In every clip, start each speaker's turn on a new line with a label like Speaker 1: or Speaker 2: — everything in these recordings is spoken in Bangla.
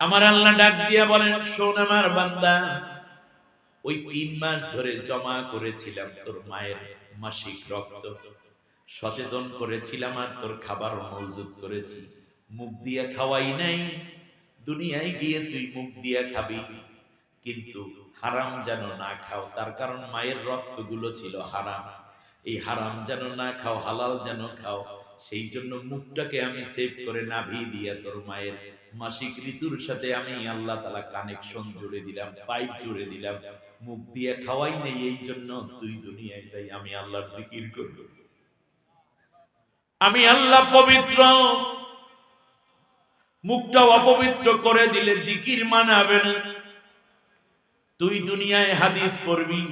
Speaker 1: আমার আল্লাহ ডাক দিয়া বলেন, শোন আমার বান্দা, ওই তিন মাস ধরে জমা করেছিলাম তোর মায়ের মাসিক রক্ত। সচেতন করেছিলাম আর তোর খাবার মজুদ করেছি। মুখ দিয়া খাওয়াই নাই, দুনিয়ায় গিয়ে তুই মুখ দিয়া খাবি। কিন্তু হারাম যেন না খাও, তার কারণ মায়ের রক্তগুলো ছিল হারাম। এই হারাম যেন না খাও, হালাল যেন খাও, সেই জন্য মুখটাকে আমি সেভ করে নাভি দিয়ে তোর মায়ের মাসিক ঋতুর সাথে আমি আল্লাহ তালা কানেকশন জুড়ে দিলাম পাইপ জুড়ে দিলাম, মুখ দিয়ে খাওয়াই নেই, এই জন্য তুই দুনিয়ায় যাই, আমি আল্লাহর জিকির করব। আমি আল্লাহ পবিত্র মুখটা অপবিত্র করে দিলে জিকির মানাবে না। তুই দুনিয়ায় হাদিস পড়বি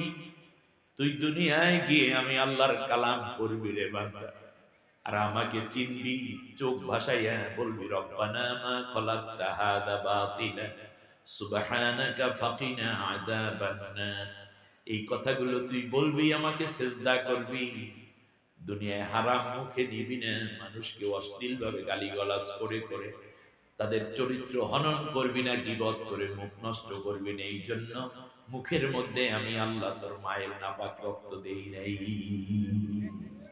Speaker 1: তুই দুনিয়ায় গিয়ে আমি আল্লাহর কালাম করবি রে বান্দা। আর আমাকে চিনবি চোখ ভাসাইয়া বলবি, রব্বানা মা খলাকতা হাদা বাতিলা, সুবহানাকা ফাকিনা এই কথাগুলো তুই বলবি, আমাকে সেজদা করবি। দুনিয়ায় হারাম মুখে নিবি না। মানুষকে অশ্লীল ভাবে গালিগালাজ করে করে তাদের চরিত্র হনন করবি না, গিবত করে মুখ নষ্ট করবি না। এই জন্য মুখের মধ্যে আমি আল্লাহ তোর মায়ের নাপাক রক্ত দেই নাই।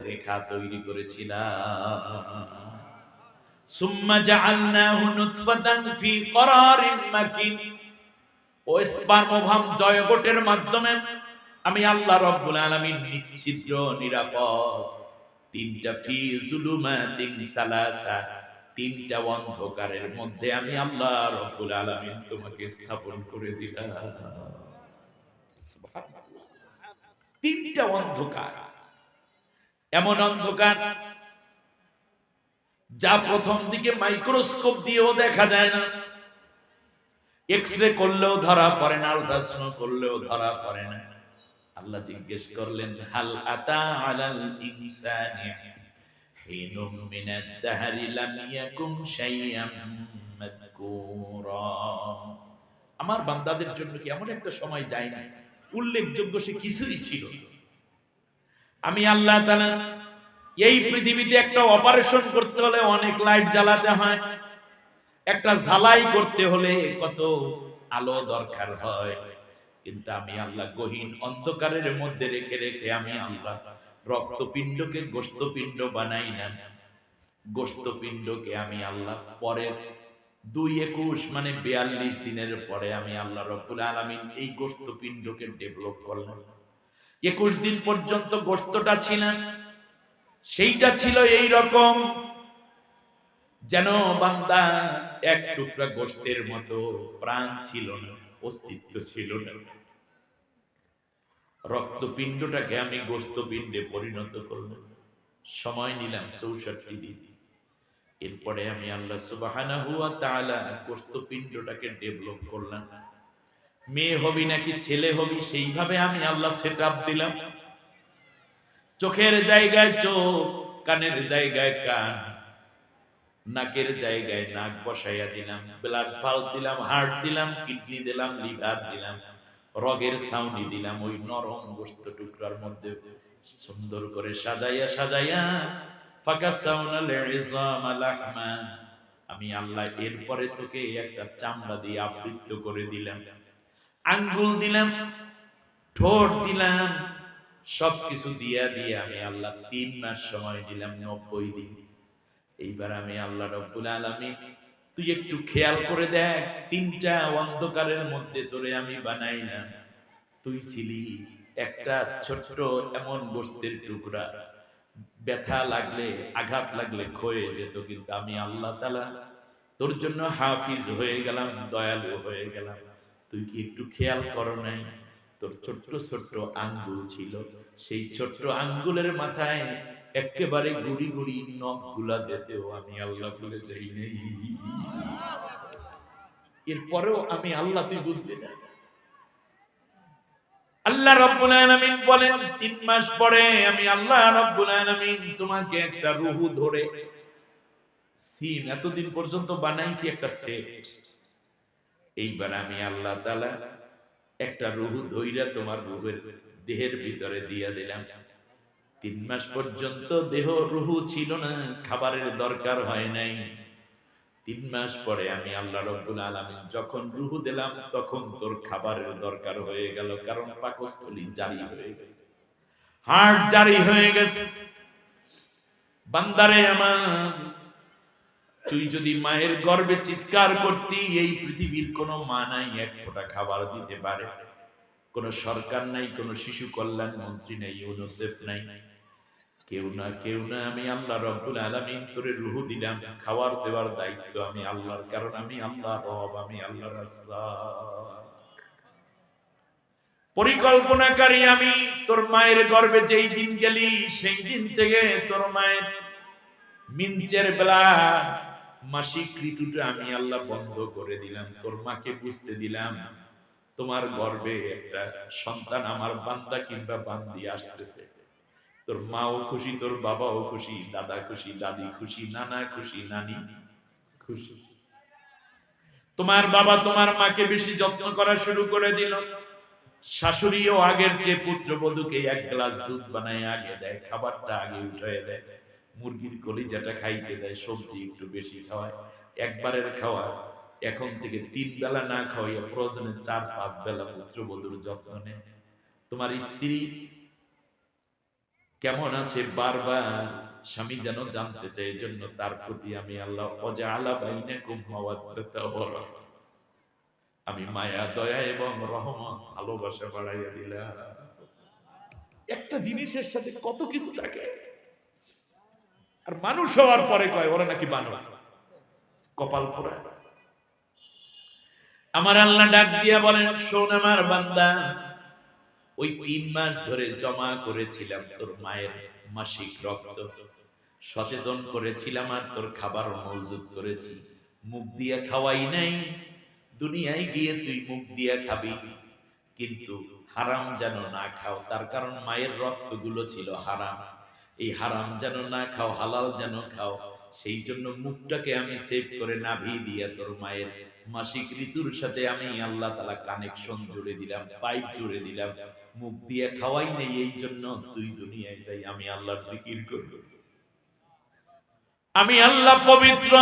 Speaker 1: রেখা তৈরি করেছিলাম। ও মাধ্যমে আমি আল্লাহ রব্বুল নিরাপদ। তিনটা ফি সালাসা, তিনটা অন্ধকারের মধ্যে আমি আল্লাহ রব্বুল আলামিন তোমাকে স্থাপন করে দিলাম। তিনটা অন্ধকার। এমন অন্ধকার, যা প্রথম দিকে মাইক্রোস্কোপ দিয়েও দেখা যায় না। এক্স রে করলেও ধরা পড়ে না আল্ট্রাসাউন্ড করলেও ধরা পড়ে না। আল্লাহ জিজ্ঞেস করলেন, হাল আতা আলাল ইনসানি হিনুম মিনাদ দাহরি লাম ইয়াকুম শাইয়াম মাযকুরা? আমার বান্দাদের জন্য কি এমন একটা সময় যায় না উল্লেখযোগ্য সে কিছুই ছিল না। আমি আল্লাহ তাআলা এই পৃথিবীতে একটা অপারেশন করতে হলে অনেক লাইট জ্বালাতে হয়। একটা ঝালাই করতে হলে কত আলো দরকার হয়। কিন্তু আমি আল্লাহ গহীন অন্ধকারের মধ্যে রেখে রেখে আমি আল্লাহ রক্তপিণ্ডকে গোস্তপিণ্ড বানাই না। গোস্তপিণ্ডকে আমি আল্লাহ পরের দুই একুশ মানে বিয়াল্লিশ দিনের পরে আমি আল্লাহ রব্বুল আলামিন এই গোস্তপিণ্ডকে ডেভেলপ করলাম। একুশ দিন পর্যন্ত গোস্তটা ছিলাম সেইটা ছিল এই রকম যেন বান্দা এক টুকরা গোস্তের মতো প্রাণ ছিল না, অস্তিত্ব ছিল না। রক্তপিণ্ডটাকে আমি গোস্তপিণ্ডে পরিণত করলাম। সময় নিলাম চৌষট্টি দিন। এরপরে আমি আল্লাহ তাআলা গোস্তপিণ্ডটাকে ডেভেলপ করলাম। মেয়ে হবি নাকি ছেলে হবি, সেইভাবে আমি আল্লাহ সেটআপ দিলাম। চোখের জায়গায় চোখ, কানের জায়গায় কান, নাকের জায়গায় নাক বসাইয়া দিলাম ব্লাড পাল দিলাম হার্ট দিলাম কিডনি দিলাম লিভার দিলাম, রগের সাউনি দিলাম, ওই নরম গোস্ত টুকরার মধ্যে সুন্দর করে সাজাইয়া সাজাইয়া, ফাঁকা সাউনাল আমি আল্লাহ এরপরে তোকে একটা চামড়া দিয়ে আবৃত্ত করে দিলাম। আঙ্গুল দিলাম, ঠোঁট দিলাম, সবকিছু দিয়া দিয়ে আমি আল্লাহ তিন মাস সময় দিলাম নব্বই দিন। এইবার আমি আল্লাহ রব্বুল আলামিন, তুই একটু খেয়াল করে দেখ, তিনটা অন্ধকারের মধ্যে তোরে আমি বানাই না তুই ছিলি একটা ছোট্ট এমন গোস্তের টুকরা। ব্যথা লাগলে, আঘাত লাগলে ক্ষয়ে যেত, কিন্তু আমি আল্লাহ তালা তোর জন্য হাফিজ হয়ে গেলাম, দয়ালু হয়ে গেলাম। তুই কি একটু খেয়াল করো নাই? তোর ছোট্ট ছোট্ট আঙ্গুল ছিল। সেই ছোট্ট আঙ্গুলের মাথায় একেবারে গুড়ি গুড়ি নখগুলা দিতেও আমি আল্লাহ ভুলে যাই নাই। এরপরেও আমি আল্লাহ তুই বুঝলি না। আল্লাহ রব্বুল আলামিন বলেন, তিন মাস পরে আমি আল্লাহ রব্বুল আলামিন তোমাকে একটা রুহু ধরে, সিম এতদিন পর্যন্ত বানাইছি একটা সেট। এইবার আমি আল্লাহ তাআলা একটা রুহু ধইরা তোমার রুহের দেহের ভিতরে দিয়া দিলাম। তিন মাস পর্যন্ত দেহ রুহু ছিল না, খাবারের দরকার হয় নাই। তিন মাস পরে আমি আল্লাহ রব্বুল আলামিন যখন রুহু দিলাম, তখন তোর খাবারের দরকার হয়ে গেল, কারণ পাকস্থলী জারি হয়ে গেছে। হার্ট জারি হয়ে গেছে। বান্দারে আমার তুই যদি মায়ের গর্বে চিৎকার করতি, এই পৃথিবীর কোনো মা নাই, এক ফোঁটা খাবার দিতে পারে। কোন সরকার নাই, কোন শিশু কল্যাণ মন্ত্রী নাই, ইউনিসেফ নাই। কেউ না কেউ না, আমি আল্লাহ রব্বুল আলামিন তোরে রুহু দিলাম। খাবার দেওয়ার দায়িত্ব আমি আল্লাহর, কারণ আমি আল্লাহ রব, আমি আল্লাহ পরিকল্পনাকারী আমি, তোর মায়ের গর্ভে যেই দিন গেলি, সেই দিন থেকে তোর মায়ের মিঞ্চের বেলা মাসিক ঋতুটা আমি আল্লাহ বন্ধ করে দিলাম, তোর মাকে বুঝতে দিলাম, তোমার গর্বে একটা সন্তান আমার বান্দা কিংবা বান্দি আসতেছে। তোর মাও খুশি, তোর বাবাও খুশি, দাদা খুশি, দাদি খুশি, নানা খুশি, নানি খুশি। তোমার বাবা তোমার মাকে বেশি যত্ন করা শুরু করে দিল। শাশুড়িও আগের চেয়ে পুত্রবধূকে এক গ্লাস দুধ বানায় আগে দেয়, খাবারটা আগে উঠায় দেয়। মুরগির কলিজাটা খাইতে দেয়, সবজি একটু বেশি খাওয়ায়। একবারের খাওয়া, এখন থেকে তিন বেলা না খাওয়াইয়া প্রয়োজনে চার, পাঁচ বেলা পুত্রবধূর যত্ন নেয়। তোমার স্ত্রী কেমন আছে? বারবার স্বামী যেন জানতে চাই জন্য তার প্রতি আমি আল্লাহ অজা আলা বাইনে আমি মায়া, দয়া এবং রহমত, ভালোবাসা বাড়াইয়া দিলাম। একটা জিনিসের সাথে কত কিছু থাকে। আর মানুষ হওয়ার পরে কয়, ওরা নাকি বানো কপাল পোড়া। আমার আল্লাহ ডাক দিয়া বলেন, শোন আমার বান্দা, ওই তিন মাস ধরে জমা করেছিলাম তোর মায়ের মাসিক রক্ত। সচেতন করেছিলাম আর তোর খাবার মজুদ করেছি। মুখ দিয়া খাওয়াই নাই। দুনিয়ায় গিয়ে তুই মুখ দিয়া খাবি। কিন্তু হারাম যেন না খাও, তার কারণ মায়ের রক্তগুলো ছিল হারাম। এই হারাম যেন না খাও, হালাল যেন খাও, সেই জন্য মুখটাকে আমি সেভ করে নাভি দিয়ে তোর মায়ের মাসিক ঋতুর সাথে আমি আল্লাহ তালা কানেকশন জুড়ে দিলাম পাইপ জুড়ে দিলাম, মুখ দিয়ে খাওয়াই নেই, এই জন্য তুই দুনিয়ায় যাই, আমি আল্লাহর জিকির করব। আমি আল্লাহ পবিত্র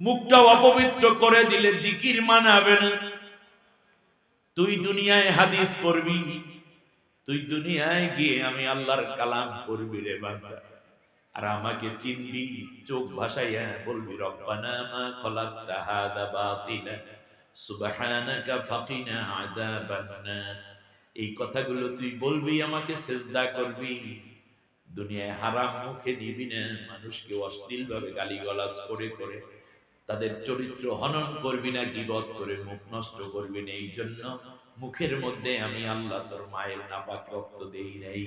Speaker 1: মুখটা অপবিত্র করে দিলে জিকির মানাবে না। তুই দুনিয়ায় হাদিস পড়বি তুই দুনিয়ায় গিয়ে আমি আল্লাহর কালাম করবি রে বান্দা। আর আমাকে চিনবি, চোখ ভাসাইয়া বলবি, রব্বানা মা খলাকতা বাতিলা, সুবহানাকা ফাকিনা আযাবান এই কথাগুলো তুই বলবি, আমাকে সেজদা করবি। দুনিয়ায় হারাম মুখে দিবি না, মানুষকে অশ্লীল ভাবে গালিগালাজ করে করে তাদের চরিত্র হনন করবি না, গিবত করে মুখ নষ্ট করবি না। এই জন্য মুখের মধ্যে আমি আল্লাহ তোর মায়ের নাপাক রক্ত দেই নাই।